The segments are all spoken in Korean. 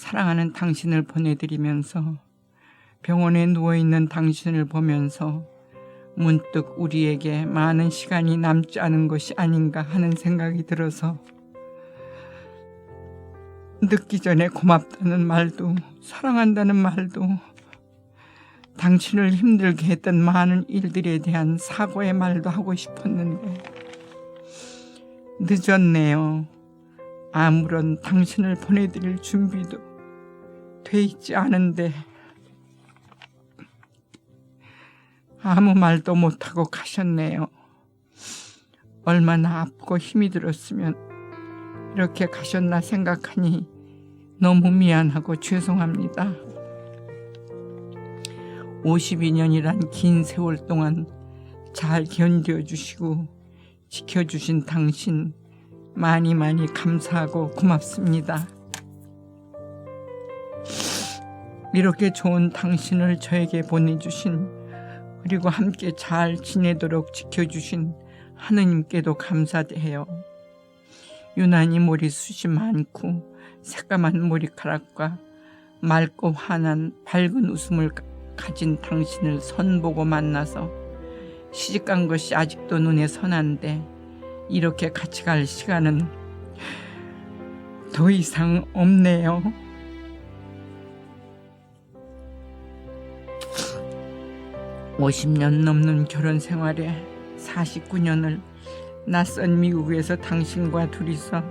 사랑하는 당신을 보내드리면서 병원에 누워있는 당신을 보면서 문득 우리에게 많은 시간이 남지 않은 것이 아닌가 하는 생각이 들어서 늦기 전에 고맙다는 말도 사랑한다는 말도 당신을 힘들게 했던 많은 일들에 대한 사과의 말도 하고 싶었는데 늦었네요. 아무런 당신을 보내드릴 준비도 돼 있지 않은데 아무 말도 못하고 가셨네요. 얼마나 아프고 힘이 들었으면 이렇게 가셨나 생각하니 너무 미안하고 죄송합니다. 52년이란 긴 세월 동안 잘 견뎌주시고 지켜주신 당신 많이 많이 감사하고 고맙습니다. 이렇게 좋은 당신을 저에게 보내주신 그리고 함께 잘 지내도록 지켜주신 하느님께도 감사해요. 유난히 머리숱이 많고 새까만 머리카락과 맑고 환한 밝은 웃음을 가- 가진 당신을 선보고 만나서 시집간 것이 아직도 눈에 선한데 이렇게 같이 갈 시간은 더 이상 없네요. (50년) 넘는 결혼 생활에 (49년을) 낯선 미국에서 당신과 둘이서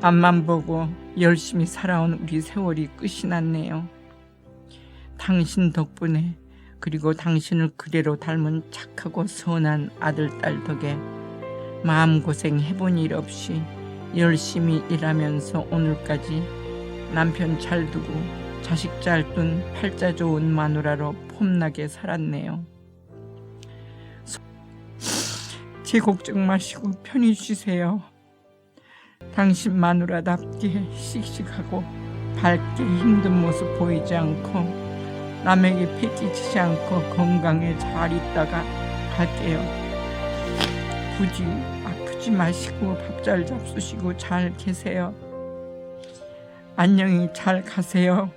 앞만 보고 열심히 살아온 우리 세월이 끝이 났네요. 당신 덕분에 그리고 당신을 그대로 닮은 착하고 선한 아들, 딸 덕에 마음고생 해본 일 없이 열심히 일하면서 오늘까지 남편 잘 두고 자식 잘둔 팔자 좋은 마누라로 폼나게 살았네요. 제 걱정 마시고 편히 쉬세요. 당신 마누라답게 씩씩하고 밝게 힘든 모습 보이지 않고 남에게 패기치지 않고 건강에 잘 있다가 갈게요. 부디 아프지 마시고 밥 잘 잡수시고 잘 계세요. 안녕히 잘 가세요.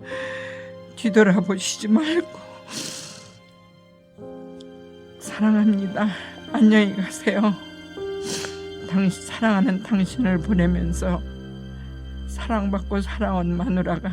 뒤돌아보시지 말고 사랑합니다. 안녕히 가세요. 당신 사랑하는 당신을 보내면서 사랑받고 살아온 마누라가